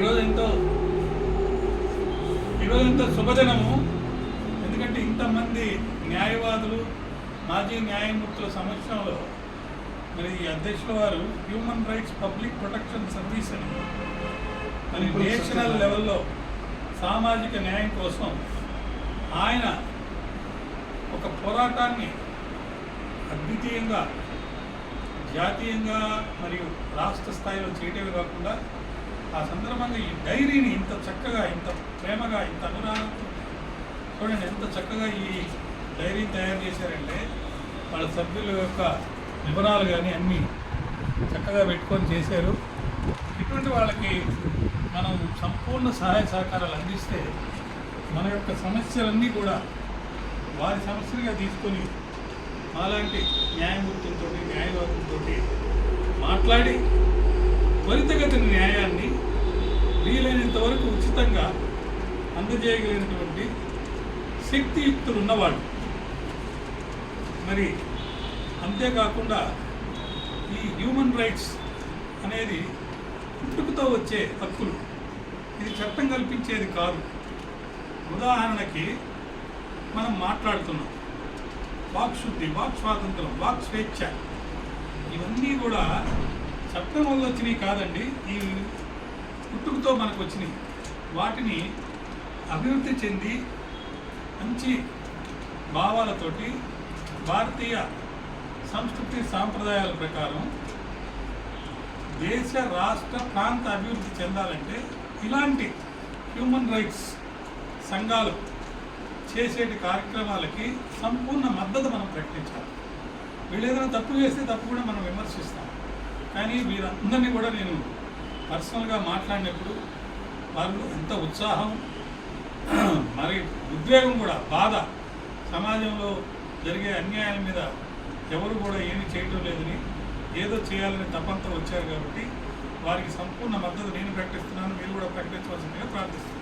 ఎంతో ఈరోజు ఎంతో శుభదినము. ఎందుకంటే ఇంతమంది న్యాయవాదులు మాజీ న్యాయమూర్తుల సమక్షంలో మరి ఈ అధ్యక్షుల వారు human rights public protection service అని. మరి నేషనల్ లెవెల్లో సామాజిక న్యాయం కోసం ఆయన ఒక పోరాటాన్ని అద్వితీయంగా జాతీయంగా మరియు రాష్ట్ర స్థాయిలో చేయటమే కాకుండా ఆ సందర్భంగా ఈ డైరీని ఇంత చక్కగా ఇంత ప్రేమగా ఇంత అనురాగంతో చూడండి ఎంత చక్కగా ఈ డైరీని తయారు చేశారంటే వాళ్ళ సభ్యుల యొక్క వివరాలు కానీ అన్నీ చక్కగా పెట్టుకొని చేశారు. ఇటువంటి వాళ్ళకి మనం సంపూర్ణ సహాయ సహకారాలు అందిస్తే మన యొక్క సమస్యలన్నీ కూడా వారి సమస్యలుగా తీసుకొని మాలాంటి న్యాయమూర్తులతో న్యాయవాదులతో మాట్లాడి త్వరితగతిన న్యాయాన్ని వీలైనంత వరకు ఉచితంగా అందజేయగలిగినటువంటి శక్తియుక్తులు ఉన్నవాళ్ళు మరి అంతేకాకుండా ఈ హ్యూమన్ రైట్స్ అనేది పుట్టుకతో వచ్చే హక్కులు. ఇది చట్టం కల్పించేది కాదు. ఉదాహరణకి మనం మాట్లాడుతున్నాం. వాక్ శుద్ధి వాక్ స్వాతంత్రం వాక్ స్వేచ్ఛ. ఇవన్నీ కూడా చట్టం వల్ల వచ్చినవి కాదండి. ఈ పుట్టుకతో మనకు వచ్చినాయి వాటిని అభివృద్ధి చెంది మంచి భావాలతోటి భారతీయ సంస్కృతి సాంప్రదాయాల ప్రకారం దేశ రాష్ట్ర ప్రాంత అభివృద్ధి చెందాలంటే ఇలాంటి హ్యూమన్ రైట్స్ సంఘాలు చేసేటి కార్యక్రమాలకి సంపూర్ణ మద్దతు మనం ప్రకటించాలి. వీళ్ళు ఏదైనా తప్పు చేస్తే తప్పు కూడా మనం విమర్శిస్తాం. కానీ వీరందరినీ కూడా నేను పర్సనల్గా మాట్లాడినప్పుడు వాళ్ళు ఎంత ఉత్సాహం మరి ఉద్వేగం కూడా బాధ. సమాజంలో జరిగే అన్యాయాల మీద ఎవరు కూడా ఏమీ చేయటం లేదని ఏదో చేయాలని తప్పంతా వచ్చారు కాబట్టి వారికి సంపూర్ణ మద్దతు నేను ప్రకటిస్తున్నాను. మీరు కూడా ప్రకటించవలసిందిగా ప్రార్థిస్తున్నాను.